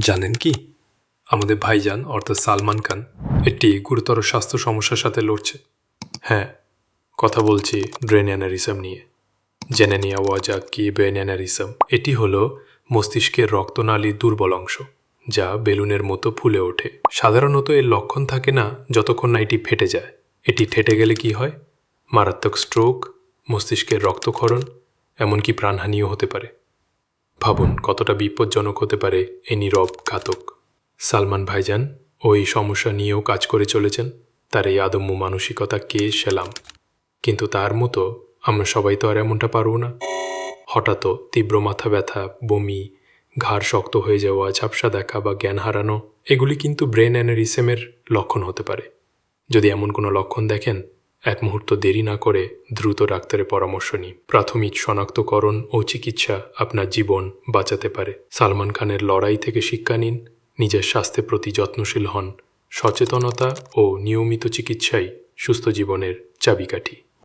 জানেন কি? আমাদের ভাইজান, অর্থাৎ সালমান খান, একটি গুরুতর স্বাস্থ্য সমস্যার সাথে লড়ছে। হ্যাঁ কথা বলছি ব্রেন অ্যানারিজম নিয়ে। জেনে নেওয়া যাক কি ব্রেন অ্যানারিজম। এটি হলো মস্তিষ্কের রক্তনালীর দুর্বল অংশ, যা বেলুনের মতো ফুলে ওঠে। সাধারণত এর লক্ষণ থাকে না যতক্ষণ না এটি ফেটে যায়। এটি ফেটে গেলে কি হয়? মারাত্মক স্ট্রোক মস্তিষ্কের রক্তক্ষরণ, এমনকি প্রাণহানিও হতে পারে। ভাবুন কতটা বিপজ্জনক হতে পারে এই নীরব ঘাতক। সালমান ভাইজান, ও এই সমস্যা নিয়েও কাজ করে চলেছেন, তার এই আদম্য মানসিকতা কে সেলাম? কিন্তু তার মতো আমরা সবাই তো আর এমনটা পারব না। হঠাৎ তীব্র মাথা ব্যথা, বমি, ঘাড় শক্ত হয়ে যাওয়া, ঝাপসা দেখা বা জ্ঞান হারানো, এগুলি কিন্তু ব্রেন অ্যানারিসেমের লক্ষণ হতে পারে। যদি এমন কোনো লক্ষণ দেখেন এক মুহূর্ত দেরি না করে দ্রুত ডাক্তারের পরামর্শ নিই। প্রাথমিক শনাক্তকরণ ও চিকিৎসা আপনার জীবন বাঁচাতে পারে। সালমান খানের লড়াই থেকে শিক্ষা নিন, নিজের স্বাস্থ্যের প্রতি যত্নশীল হন, সচেতনতা ও নিয়মিত চিকিৎসাই সুস্থ জীবনের চাবিকাঠি।